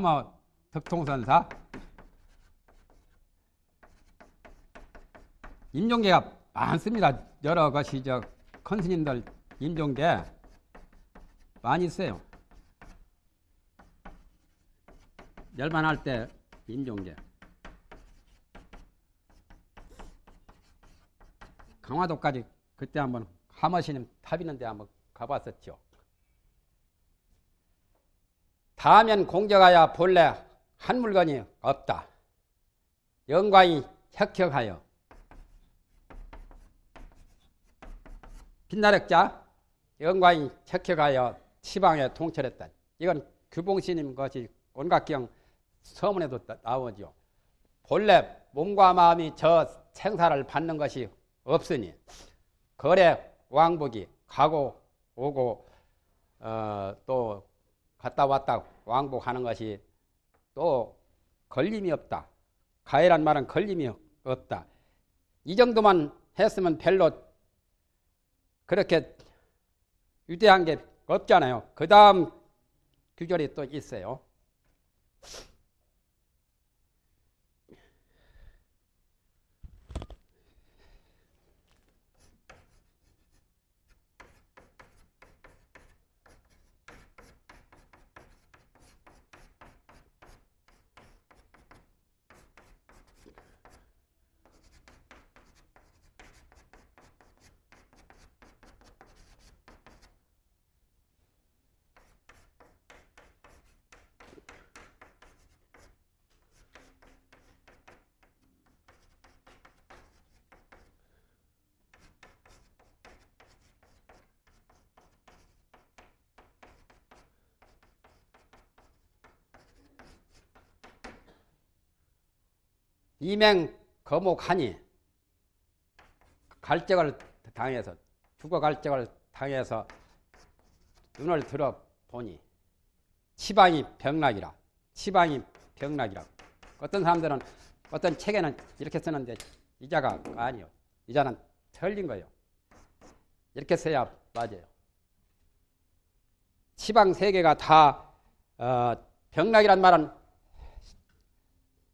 하마 덕통선사 임종계가 많습니다. 여러 것이 저 컨스님들 임종계 많이 있어요. 열반할 때 임종계. 강화도까지 그때 한번 하머시님 탑 있는데 한번 가봤었죠. 다면 공적하여 본래 한 물건이 없다. 영광이 혁혁하여 빛나력자 영광이 혁혁하여 시방에 통철했다. 이건 규봉스님 것이 온각경 서문에도 나- 나오죠. 본래 몸과 마음이 저 생사를 받는 것이 없으니 거래 왕복이 가고 오고 어, 또 갔다 왔다 왕복하는 것이 또 걸림이 없다. 가해란 말은 걸림이 없다. 이 정도만 했으면 별로 그렇게 유대한 게 없잖아요. 그 다음 규절이 또 있어요. 이맹 거목하니 갈적을 당해서 죽어 갈적을 당해서 눈을 들어 보니 치방이 병락이라 치방이 병락이라. 어떤 사람들은 어떤 책에는 이렇게 쓰는데 이자가 아니요. 이자는 틀린 거예요. 이렇게 써야 맞아요. 치방 세 개가 다 어, 병락이란 말은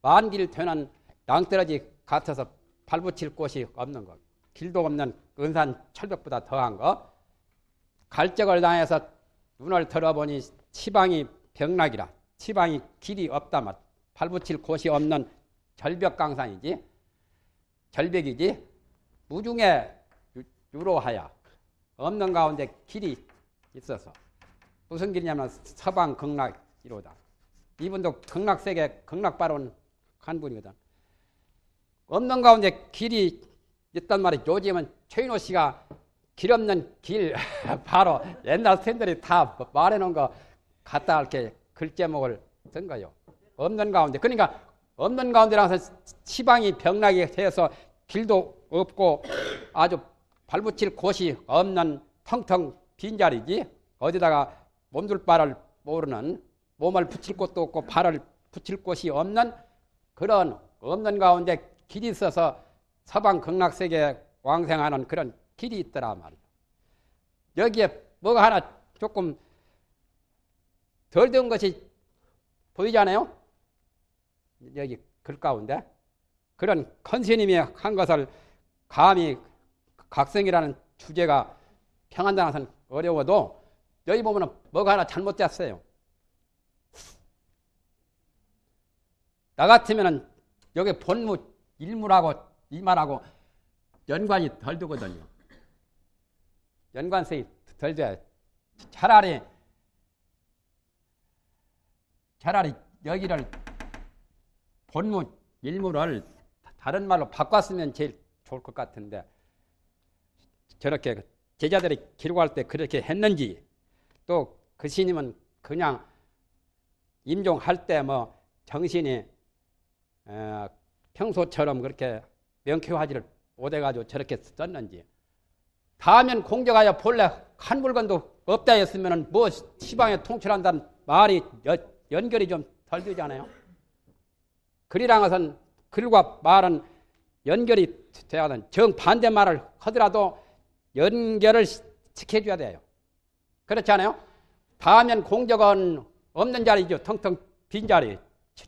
만길 되는 낭떠러지 같아서 발붙일 곳이 없는 것. 길도 없는 은산 철벽보다 더한 거. 갈적을 당해서 눈을 들어보니 치방이 병락이라. 치방이 길이 없다 말. 발붙일 곳이 없는 절벽 강산이지. 절벽이지. 무중에 유- 유로하야. 없는 가운데 길이 있어서. 무슨 길이냐면 서방 극락이로다. 이분도 극락세계 극락바론 한 분이거든. 없는 가운데 길이 있단 말이 요즘은 최인호 씨가 길 없는 길 바로 옛날 팬들이 다 말해놓은 거 갖다 이렇게 글 제목을 쓴 거요. 없는 가운데 그러니까 없는 가운데라서 시방이 병나게 해서 길도 없고 아주 발붙일 곳이 없는 텅텅 빈 자리지 어디다가 몸둘 바를 모르는 몸을 붙일 곳도 없고 발을 붙일 곳이 없는 그런 없는 가운데 길이 있어서 서방 극락세계에 왕생하는 그런 길이 있더라 말이야. 여기에 뭐가 하나 조금 덜 된 것이 보이잖아요. 여기 글 가운데 그런 컨스님이 한 것을 감히 각성이라는 주제가 평안당에서는 어려워도 여기 보면은 뭐가 하나 잘못됐어요. 나 같으면은 여기 본무 일무라고 이 말하고 연관이 덜 되거든요. 연관성이 덜 돼. 차라리 차라리 여기를 본무 일무를 다른 말로 바꿨으면 제일 좋을 것 같은데 저렇게 제자들이 기록할 때 그렇게 했는지 또 그 스님은 그냥 임종할 때 뭐 정신이 어, 평소처럼 그렇게 명쾌하지를 못해가지고 저렇게 썼는지 다면 공적하여 본래 한 물건도 없다 했으면 뭐 시방에 통출한다는 말이 여- 연결이 좀 덜 되잖아요. 글이란 것은 글과 말은 연결이 돼야 하는 정반대 말을 하더라도 연결을 시- 시켜줘야 돼요. 그렇지 않아요? 다면 공적은 없는 자리죠. 텅텅 빈 자리,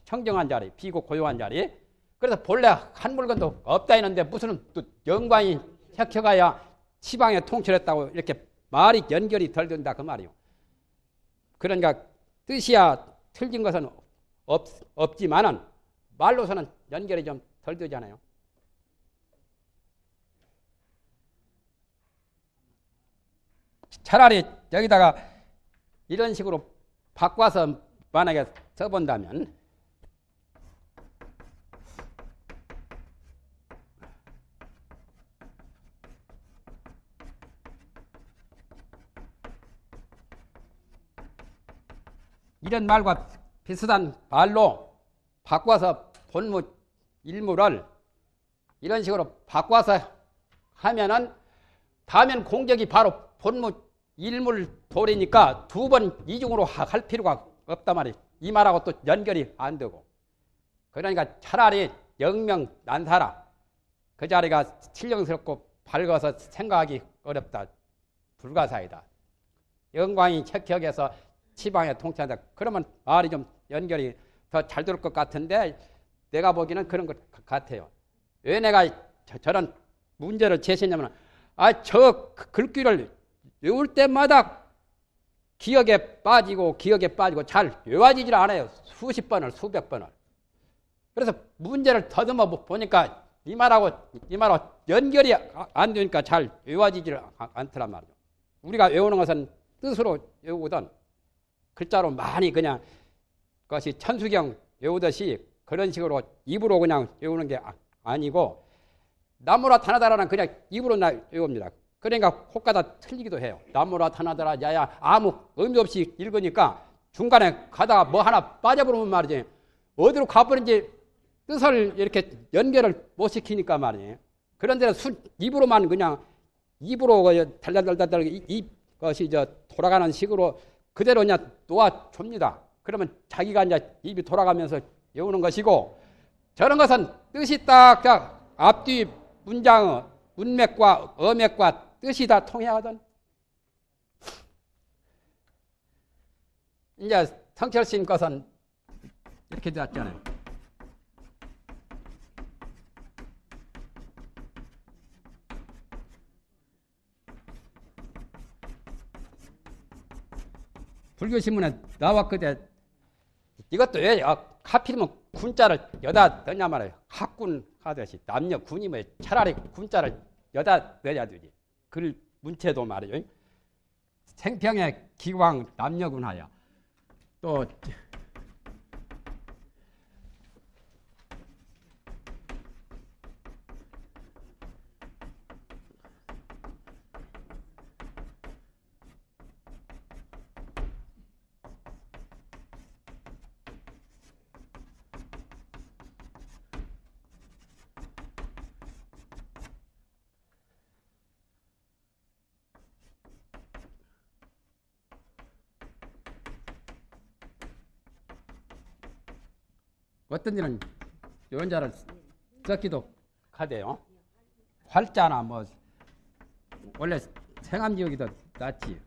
청정한 자리, 비고 고요한 자리. 그래서 본래 한 물건도 없다 했는데 무슨 또 영광이 혁혀가야 시방에 통치했다고 이렇게 말이 연결이 덜 된다 그 말이요. 그러니까 뜻이야 틀린 것은 없, 없지만은 말로서는 연결이 좀 덜 되잖아요. 차라리 여기다가 이런 식으로 바꿔서 만약에 써본다면 이런 말과 비슷한 말로 바꿔서 본무 일무를 이런 식으로 바꿔서 하면은 다음엔 공격이 바로 본무 일물 돌이니까 두 번 이중으로 하- 할 필요가 없단 말이에요. 이 말하고 또 연결이 안 되고. 그러니까 차라리 영명 난사라. 그 자리가 칠령스럽고 밝아서 생각하기 어렵다. 불가사이다. 영광이 척혁에서 치방에 통치한다. 그러면 말이 좀 연결이 더 잘 될 것 같은데 내가 보기에는 그런 것 같아요. 왜 내가 저, 저런 문제를 제시했냐면 아 저 글귀를 외울 때마다 기억에 빠지고 기억에 빠지고 잘 외워지질 않아요. 수십 번을 수백 번을. 그래서 문제를 더듬어 보니까 이 말하고 이 말하고 연결이 아- 안 되니까 잘 외워지질 아- 않더란 말이죠. 우리가 외우는 것은 뜻으로 외우거든 글자로 많이 그냥 그것이 천수경 외우듯이 그런 식으로 입으로 그냥 외우는 게 아- 아니고 나무라 타나다라는 그냥 입으로 나 외웁니다. 그러니까 혹가다 틀리기도 해요. 나무라 타나다라 야야 아무 의미 없이 읽으니까 중간에 가다가 뭐 하나 빠져버리면 말이지 어디로 가버린지 뜻을 이렇게 연결을 못 시키니까 말이에요. 그런데 순 입으로만 그냥 입으로 그 달달달달달 이- 이것이 저 돌아가는 식으로 그대로 그냥 놓아줍니다. 그러면 자기가 이제 입이 돌아가면서 외우는 것이고 저런 것은 뜻이 딱, 딱 앞뒤 문장의 문맥과 어맥과 뜻이 다 하던 이제 성철신 것은 이렇게 되었잖아요. 불교신문에 나왔거든. 이것도 왜 아, 하필이면 군자를 여다 넣냐 말이에요. 학군 하듯이 남녀 뭐 차라리 군자를 여다 넣어야 되지. 글 문체도 말이에요. 생평의 기왕 남녀군하야. 또 어떤 일은 연자를 썼기도 하대요. 활자나 뭐 원래 생암지역이 더 낫지.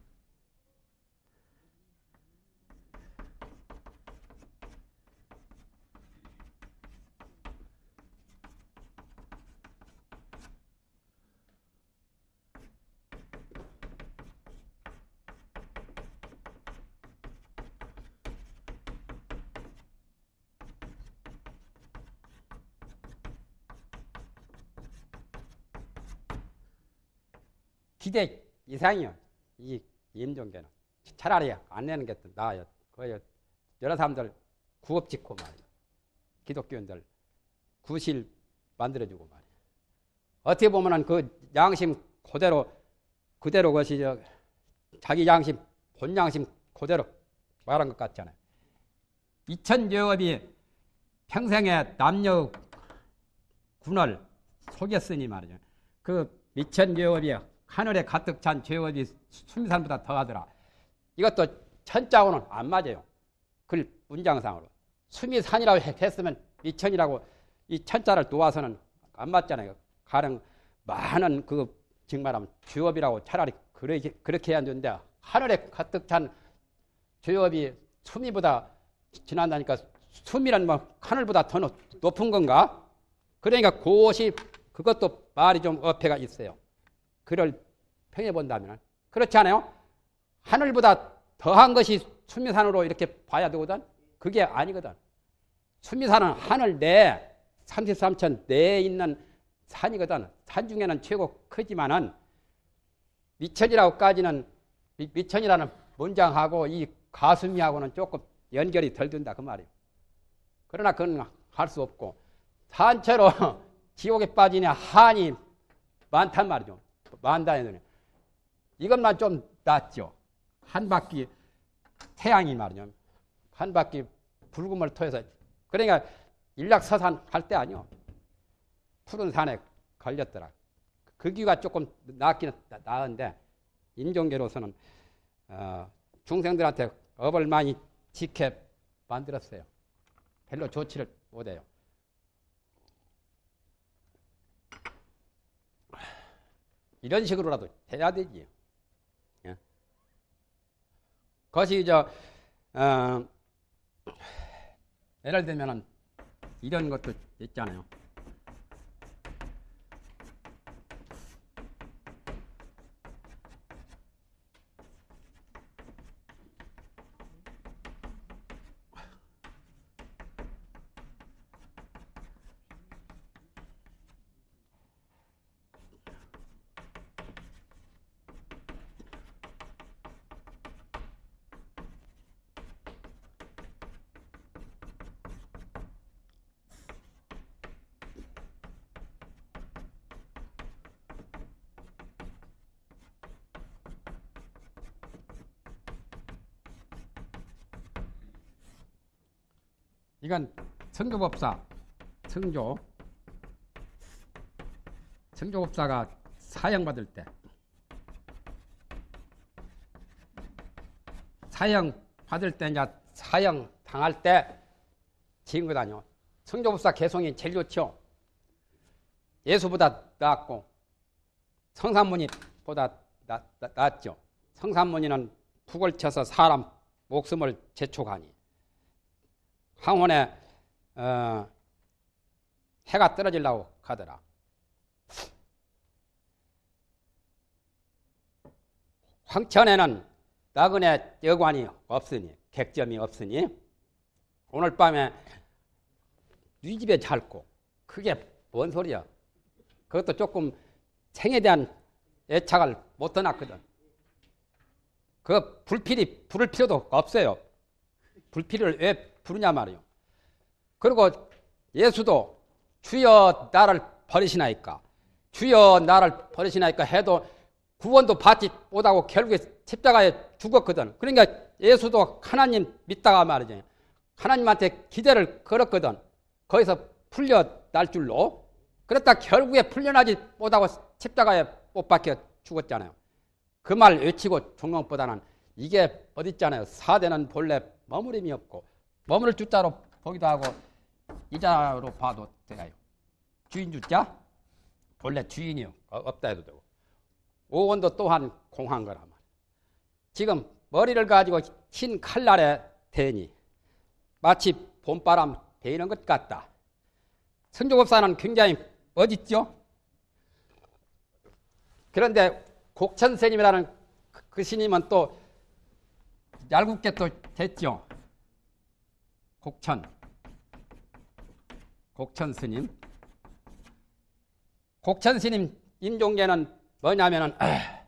기대 이상이요. 이 임종계는 차라리 안 내는 게더 나아요. 그 여러 사람들 구업 짓고 말이야. 기독교인들 구실 만들어주고 말이야. 어떻게 보면은 그 양심 그대로 그대로 것이 저 자기 양심 본 양심 그대로 말한 것 같잖아요. 이천 여업이 평생의 남녀 군을 속였으니 말이죠. 그 미천 여업이 하늘에 가득 찬 죄업이 순산보다 더하더라. 이것도 천자고는 안 맞아요. 글 문장상으로 수미산이라고 했으면 미천이라고 이 천자를 놓아서는 안 맞잖아요. 가령 많은 그 정말하면 죄업이라고 차라리 그렇게 그렇게 해야 되는데 하늘에 가득 찬 죄업이 수미보다 지난다니까 수미는 뭐 하늘보다 더 높- 높은 건가? 그러니까 그것이 그것도 말이 좀 어폐가 있어요. 그를 평해 본다면 그렇지 않아요? 하늘보다 더한 것이 수미산으로 이렇게 봐야 되거든. 그게 아니거든. 수미산은 하늘 내 33천 내에 있는 산이거든. 산 중에는 최고 크지만은 미천이라고까지는 미- 미천이라는 문장하고 이 가수미하고는 조금 연결이 덜 된다 그 말이에요. 그러나 그건 할 수 없고 산채로 지옥에 빠지냐 한이 많단 말이죠. 많다는 눈에 이것만 좀 낫죠. 한 바퀴 태양이 말이죠. 한 바퀴 불금을 통해서 그러니까 일락서산 할 때 아니요. 푸른 산에 걸렸더라. 그 귀가 조금 낫기는 나- 나은데 인종계로서는 어, 중생들한테 업을 많이 지켜 만들었어요. 별로 좋지를 못해요. 이런 식으로라도 해야 되지. 예. 그것이 저 어, 예를 들면은 이런 것도 있잖아요. 이건 성조법사 성조 성조법사가 사형 받을 때 사형 받을 때 이제 사형 당할 때 지은 거다뇨. 성조법사 개성이 제일 좋죠. 예수보다 낫고 성산문이보다 낫, 낫, 낫죠. 성산문이는 북을 쳐서 사람 목숨을 재촉하니 황혼에 어, 해가 떨어지려고 가더라. 황천에는 나그네 여관이 없으니 객점이 없으니 오늘 밤에 네 집에 잘고 그게 뭔 소리야? 그것도 조금 생에 대한 애착을 못 떠났거든. 그 불필이 부를 필요도 없어요. 불필을 왜 부르냐 말이요. 그리고 예수도 주여 나를 버리시나이까 주여 나를 버리시나이까 해도 구원도 받지 못하고 결국에 십자가에 죽었거든. 그러니까 예수도 하나님 믿다가 말이지. 하나님한테 기대를 걸었거든. 거기서 풀려날 줄로. 그랬다 결국에 풀려나지 못하고 십자가에 못 박혀 죽었잖아요. 그 말 외치고 죽는 것보다는 이게 어딨잖아요. 사대는 본래 머무림이 없고 머무를 주자로 보기도 하고 이자로 봐도 돼요. 주인 주자 본래 주인이 없다 해도 되고 오원도 또한 공한 거란 말이야. 지금 머리를 가지고 흰 칼날에 대니 마치 봄바람 베이는 것 같다. 성조법사는 굉장히 멋있죠? 그런데 곡천 스님이라는 그- 그 스님은 또 얄궂게 또 됐죠. 곡천. 곡천 스님. 곡천 스님 임종계는 뭐냐면은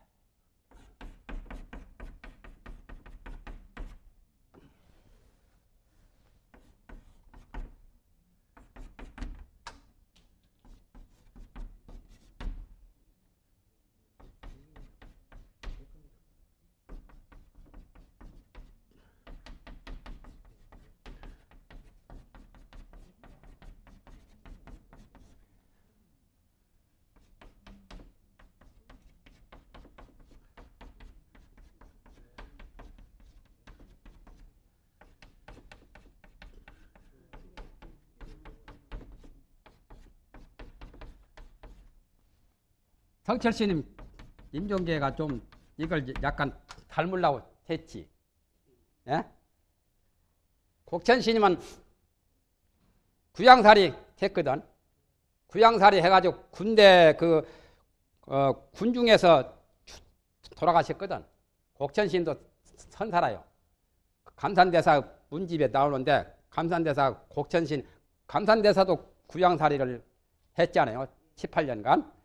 성철 스님 임종계가 좀 이걸 약간 닮으려고 했지. 예? 곡천스님은 구양살이 했거든. 구양살이 해가지고 군대 그 어, 군중에서 돌아가셨거든. 곡천스님도 선사라요. 감산대사 문집에 나오는데 감산대사 곡천신 감산대사도 구양살이를 했잖아요. 18년간.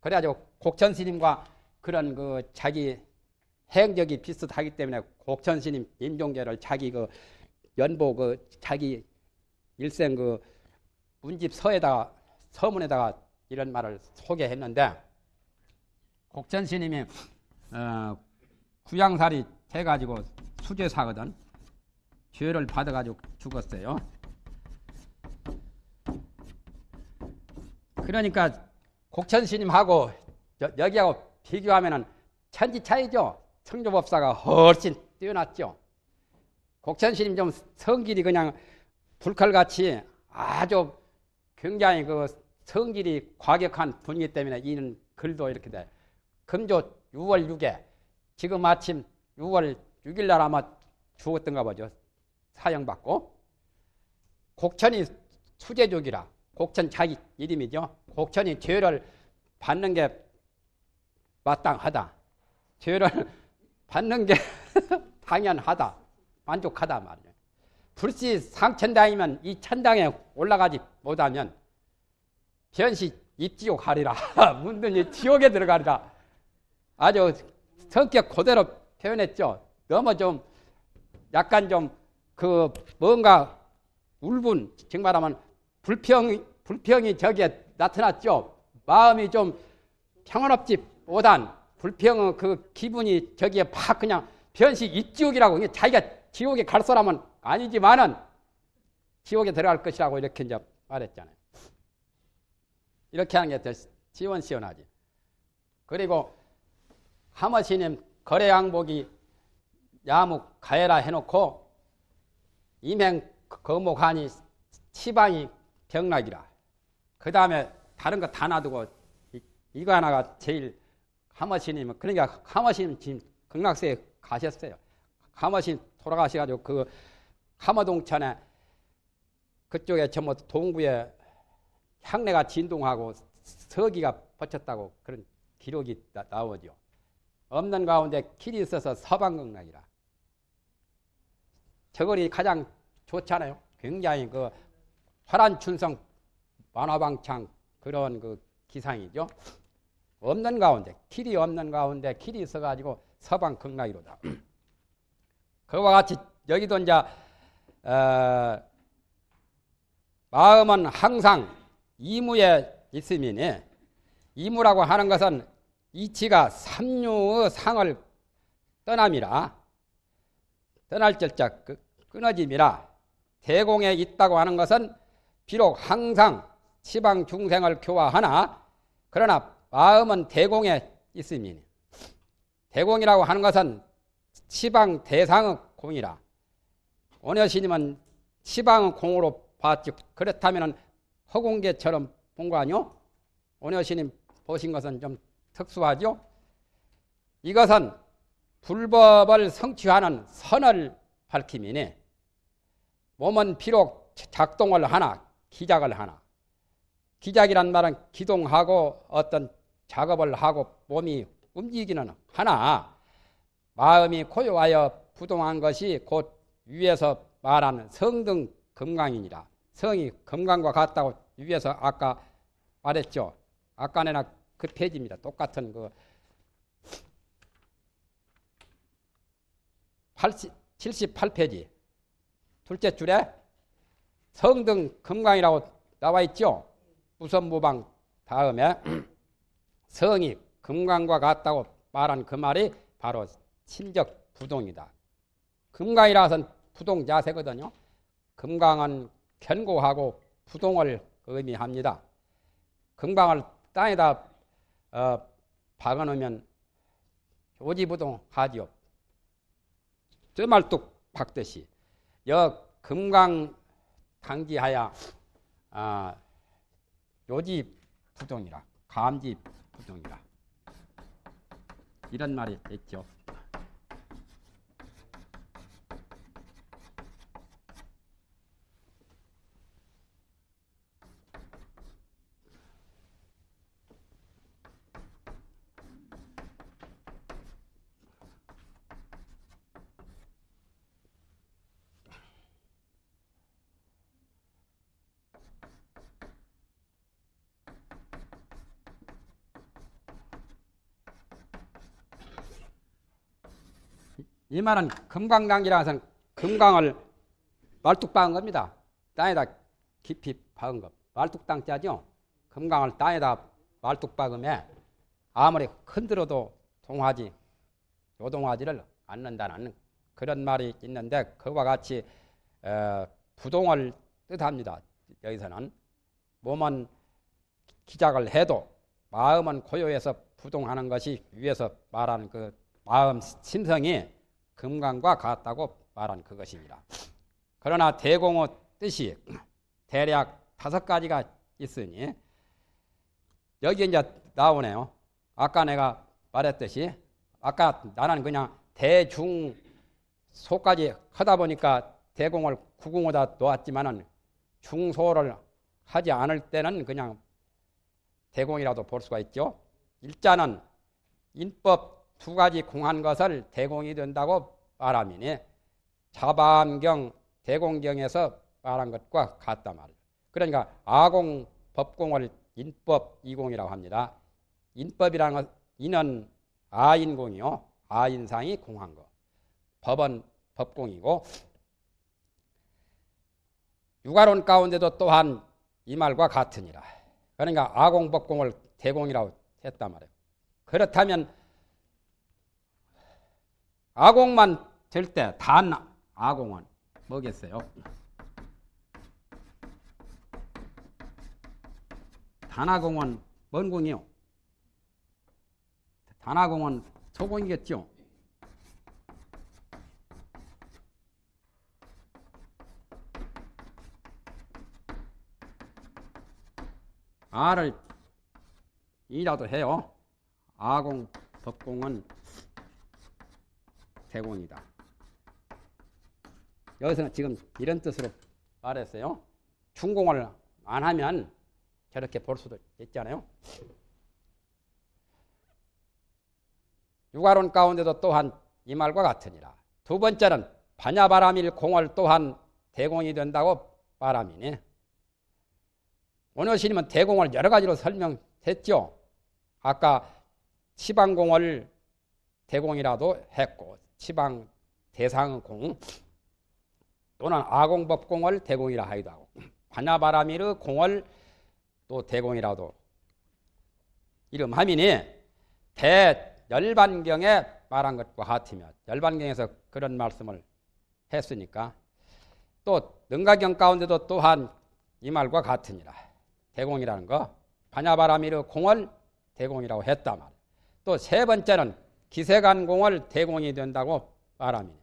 그래가지고 곡천 스님과 그런 그 자기 행적이 비슷하기 때문에 곡천 스님 임종계를 자기 그 연보 그 자기 일생 그 문집 서에다가 서문에다가 이런 말을 소개했는데 곡천 스님이 어, 구양살이 해가지고 수제사거든 죄를 받아가지고 죽었어요. 그러니까 곡천 스님하고 여 기하고 비교하면은 천지 차이죠. 성조법사가 훨씬 뛰어났죠. 곡천 스님 좀 성질이 그냥 불칼같이 아주 굉장히 그 성질이 과격한 분이기 때문에 이는 글도 이렇게 돼. 금조 6월 6에 지금 아침 6월 6일 날 아마 죽었던가 보죠. 사형받고. 곡천이 수제족이라. 곡천 자기 이름이죠. 곡천이 죄를 받는 게 마땅하다. 죄를 받는 게 당연하다. 만족하다 말이에요. 불시 상천당이면 이 천당에 올라가지 못하면 변시 입지옥 가리라. 문든이 지옥에 들어가리라. 아주 성격 그대로 표현했죠. 너무 좀 약간 좀 그 뭔가 울분 정말하면 불평 불평이 저기에 나타났죠. 마음이 좀 평안없지 못한 불평의 그 기분이 저기에 팍 그냥 변시 입지옥이라고 자기가 지옥에 갈 사람은 아니지만은 지옥에 들어갈 것이라고 이렇게 이제 말했잖아요. 이렇게 하는 게 더 시원시원하지. 그리고 하머시님 거래 양복이 야묵 가해라 해놓고 임행 거목하니 치방이 병락이라. 그 다음에 다른 거 다 놔두고 이, 거 하나가 제일 하머시님 그러니까 하머시님 지금 극락세에 가셨어요. 하머신 돌아가셔가지고 그 하머동천에 그쪽에 전부 동부에 향내가 진동하고 서기가 퍼쳤다고 그런 기록이 나, 오죠 없는 가운데 길이 있어서 서방극락이라. 저걸이 가장 좋잖아요. 굉장히 그 화란춘성 만화방창 그런 그 기상이죠. 없는 가운데 길이 없는 가운데 길이 있어가지고 서방 극락이로다. 그와 같이 여기도 이제 어, 마음은 항상 이무에 있으니 이무라고 하는 것은 이치가 삼류의 상을 떠남이라 떠날 절자 끊어짐이라 대공에 있다고 하는 것은 비록 항상 시방 중생을 교화하나 그러나 마음은 대공에 있음이니 대공이라고 하는 것은 시방 대상의 공이라 오늘 스님은 시방의 공으로 봤지 그렇다면 허공계처럼 본 거 아니요? 오늘 스님 보신 것은 좀 특수하죠? 이것은 불법을 성취하는 선을 밝힘이니 몸은 비록 작동을 하나 기작을 하나 기작이란 말은 기동하고 어떤 작업을 하고 몸이 움직이는 하나 마음이 고요하여 부동한 것이 곧 위에서 말하는 성등 금강이니라. 성이 금강과 같다고 위에서 아까 말했죠. 아까 내나 그 페이지입니다. 똑같은 그 80, 78페이지. 둘째 줄에 성등 금강이라고 나와 있죠. 우선무방 다음에 성이 금강과 같다고 말한 그 말이 바로 친적 부동이다. 금강이라서는 부동 자세거든요. 금강은 견고하고 부동을 의미합니다. 금강을 땅에다 어, 박아놓으면 오지부동하지요. 저 말뚝 박듯이 여 금강 강지하야 아, 요지 부동이라 감지 부동이라 이런 말이 있죠. 이 말은 금강당이라서 금강을 말뚝 박은 겁니다. 땅에다 깊이 박은 것. 말뚝땅 짜죠? 금강을 땅에다 말뚝 박으면 아무리 흔들어도 동하지, 요동하지를 않는다는 그런 말이 있는데 그와 같이 어, 부동을 뜻합니다. 여기서는 몸은 기작을 해도 마음은 고요해서 부동하는 것이 위에서 말하는 그 마음 심성이 금강과 같다고 말한 그것입니다. 그러나 대공의 뜻이 대략 다섯 가지가 있으니 여기 이제 나오네요. 아까 내가 말했듯이 아까 나는 그냥 대중 소까지 하다 보니까 대공을 구공에다 놓았지만은 중소를 하지 않을 때는 그냥 대공이라도 볼 수가 있죠. 일자는 인법 두 가지 공한 것을 대공이 된다고 말하미니 자반경 대공경에서 말한 것과 같다 말이에요. 그러니까 아공 법공을 인법 이공이라고 합니다. 인법이라는 것 인은 아인공이요. 아인상이 공한 거. 법은 법공이고 유가론 가운데도 또한 이 말과 같으니라. 그러니까 아공법공을 대공이라고 했단 말이에요. 그렇다면 아공만 될 때 단 아공은 뭐겠어요? 단아공은 뭔 공이요? 단아공은 소공이겠죠? 아를 이라도 해요. 아공, 법공은 대공이다. 여기서 지금 이런 뜻으로 말했어요. 중공을 안 하면 저렇게 볼 수도 있잖아요. 유가론 가운데도 또한 이 말과 같으니라. 두 번째는 반야바람일 공을 또한 대공이 된다고 말함이니 오늘 스님은 대공을 여러 가지로 설명했죠. 아까 치방공을 대공이라도 했고 치방 대상공 또는 아공법공을 대공이라 하기도 하고 반야바라미르 공을 또 대공이라도 이름하미니 대열반경에 말한 것과 같으며 열반경에서 그런 말씀을 했으니까 또 능가경 가운데도 또한 이 말과 같으니라 대공이라는 거 반야바라미르 공을 대공이라고 했다 말. 또 세 번째는 기세간 공을 대공이 된다고 말합니다.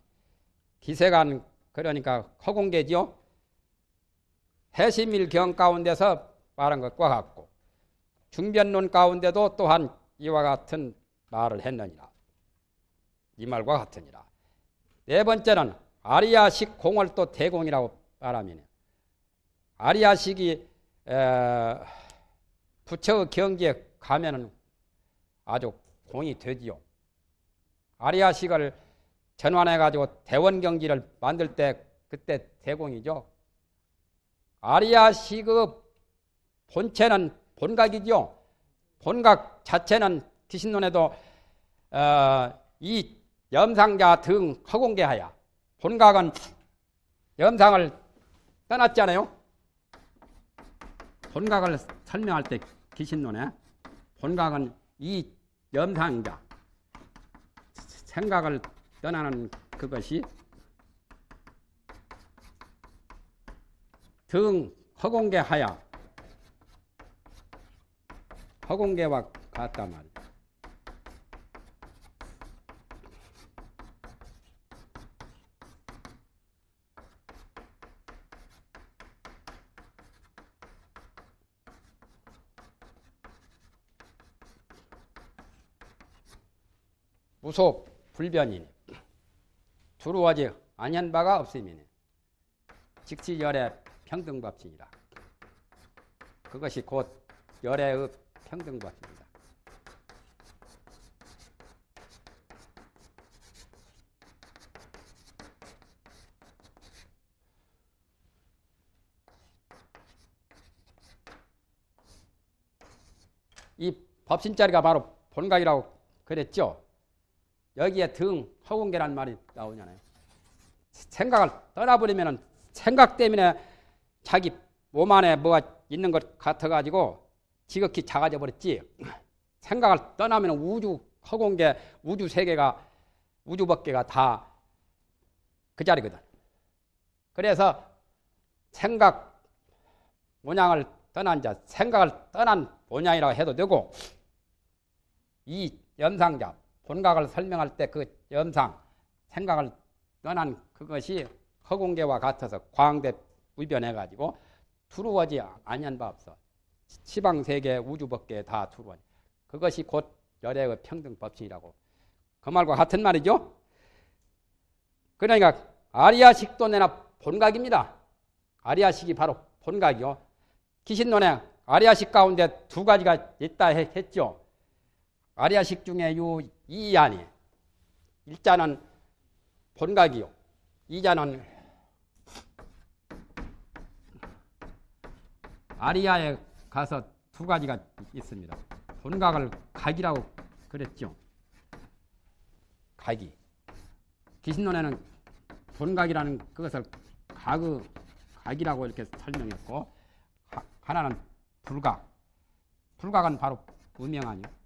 기세간 그러니까 허공계지요. 해심일경 가운데서 말한 것과 같고 중변론 가운데도 또한 이와 같은 말을 했느니라. 이 말과 같으니라. 네 번째는 아리아식 공을 또 대공이라고 말하면 아리아식이 부처 경지에 가면은 아주 공이 되지요. 아리아식을 전환해 가지고 대원 경지를 만들 때 그때 대공이죠. 아리아식의 본체는 본각이죠. 본각 자체는 기신론에도 어, 이 염상자 등 허공계하야 본각은 염상을 떠났잖아요. 본각을 설명할 때 기신론에 본각은 이 염상자 생각을 떠나는 그것이 등 허공계 하야 허공계와 같단 말이야. 무속 불변이니 두루하지 아니한 바가 없음이니 직지열의 평등 법칙이라 그것이 곧 열의 평등 법칙이다. 이 법신자리가 바로 본각이라고 그랬죠. 여기에 등 허공계란 말이 나오잖아요. 생각을 떠나버리면은 생각 때문에 자기 몸 안에 뭐가 있는 것 같아가지고 지극히 작아져 버렸지. 생각을 떠나면 우주 허공계 우주 세계가 우주 밖에가 다 그 자리거든. 그래서 생각 모양을 떠난 자, 생각을 떠난 모양이라고 해도 되고 이 염상자 본각을 설명할 때 그 염상 생각을 떠난 그것이 허공계와 같아서 광대 무변해 가지고 두루워지 아니한 바 없어. 시방 세계 우주 밖에 다 두루워지. 그것이 곧 열애의 평등 법칙이라고. 그 말과 같은 말이죠. 그러니까 아리아식도 내나 본각입니다. 아리아식이 바로 본각이요. 기신론에 아리아식 가운데 두 가지가 있다 해- 했죠. 아리아식 중에 요 이안이 일자는 본각이요. 이자는 아리아에 가서 두 가지가 있습니다. 본각을 각이라고 그랬죠. 각이. 기신론에는 본각이라는 그것을 각의 각이라고 이렇게 설명했고 하- 하나는 불각. 불각은 바로 무명하니요.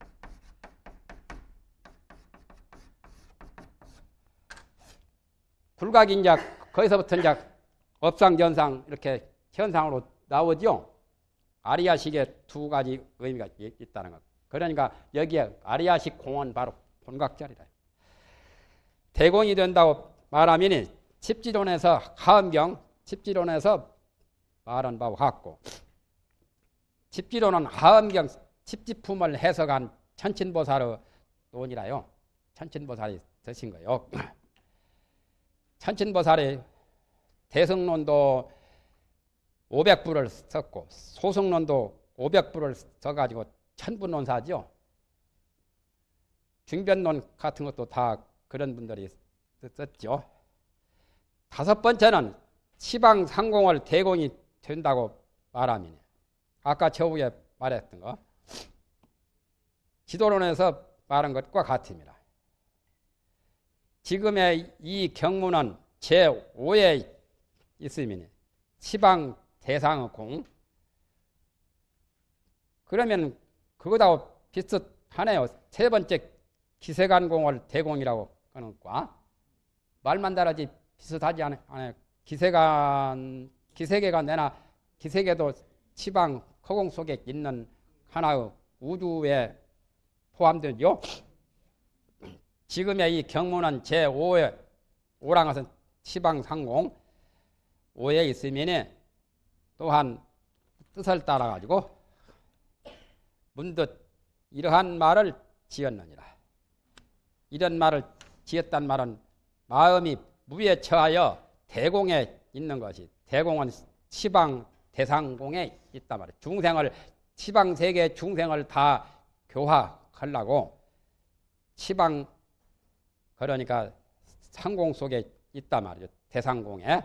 불각이 이제 거기서부터 이제 업상전상 이렇게 현상으로 나오죠. 아리아식의 두 가지 의미가 이- 있다는 것. 그러니까 여기에 아리아식 공은 바로 본각자리다. 대공이 된다고 말하면 집지론에서 하음경, 집지론에서 말한 바와 같고 집지론은 하음경 집지품을 해석한 천친보살의 논이라요. 천친보살이 쓰신 거요. 천친보살이 대성론도 500부를 썼고 소성론도 500부를 써가지고 천부논사죠. 중변론 같은 것도 다 그런 분들이 쓰- 썼죠. 다섯 번째는 시방 상공을 대공이 된다고 말하면 아까 저후에 말했던 거 지도론에서 말한 것과 같습니다. 지금의 이 경무는 제5에 있으면 시방 대상의 공 그러면 그거하고 비슷하네요. 세 번째 기세간공을 대공이라고 하는 과 말만 다르지 비슷하지 않아요. 기세간 기세계가 내나 기세계도 시방 허공 속에 있는 하나의 우주에 포함되죠. 지금의 이 경무는 제5의 오랑 것은 시방 상공 5에 있으면 또한 뜻을 따라 가지고 문득 이러한 말을 지었느니라. 이런 말을 지었단 말은 마음이 무에 처하여 대공에 있는 것이 대공은 시방 대상공에 있단 말이에요. 중생을 시방 세계 중생을 다 교화하려고 시방 그러니까 상공 속에 있단 말이죠. 대상공에